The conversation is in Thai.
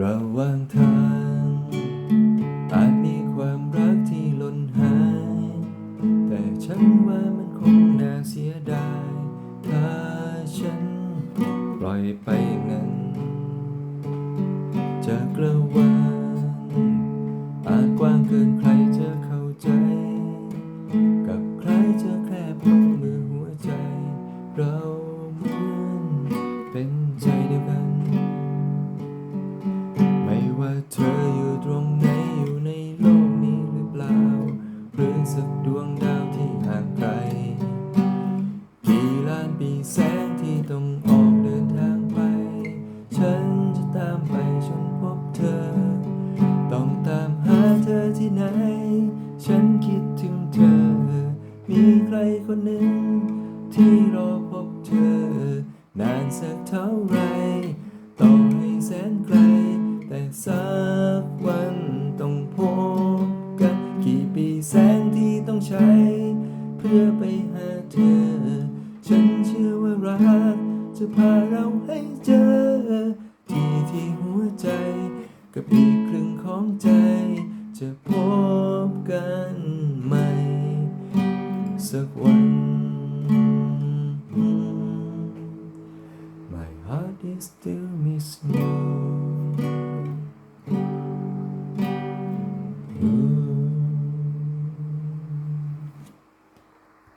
ระหว่างทางอาจมีความรักที่หล่นหาย แต่ฉันว่ามันคงน่าเสียดายถ้าฉันปล่อยไปงั้น จากกระวานอาจกว้างเกินใคร เธออยู่ตรงไหนอยู่ในโลกนี้หรือเปล่า หรือสักดวงดาวที่ห่างไกล กี่ล้านปีแสงที่ต้องออกเดินทางไป ฉันจะตามไปจนพบเธอ ต้องตามหาเธอที่ไหน ฉันคิดถึงเธอ มีใครคนหนึ่งที่รอพบเธอนานสักเท่าไหร ใช้ เพื่อไปหาเธอ ฉันเชื่อว่ารัก จะพาเราให้เจอ ที่ที่หัวใจ กับอีกครึ่งของใจ จะพบกันใหม่ สักวัน My heart is still missing you Ooh.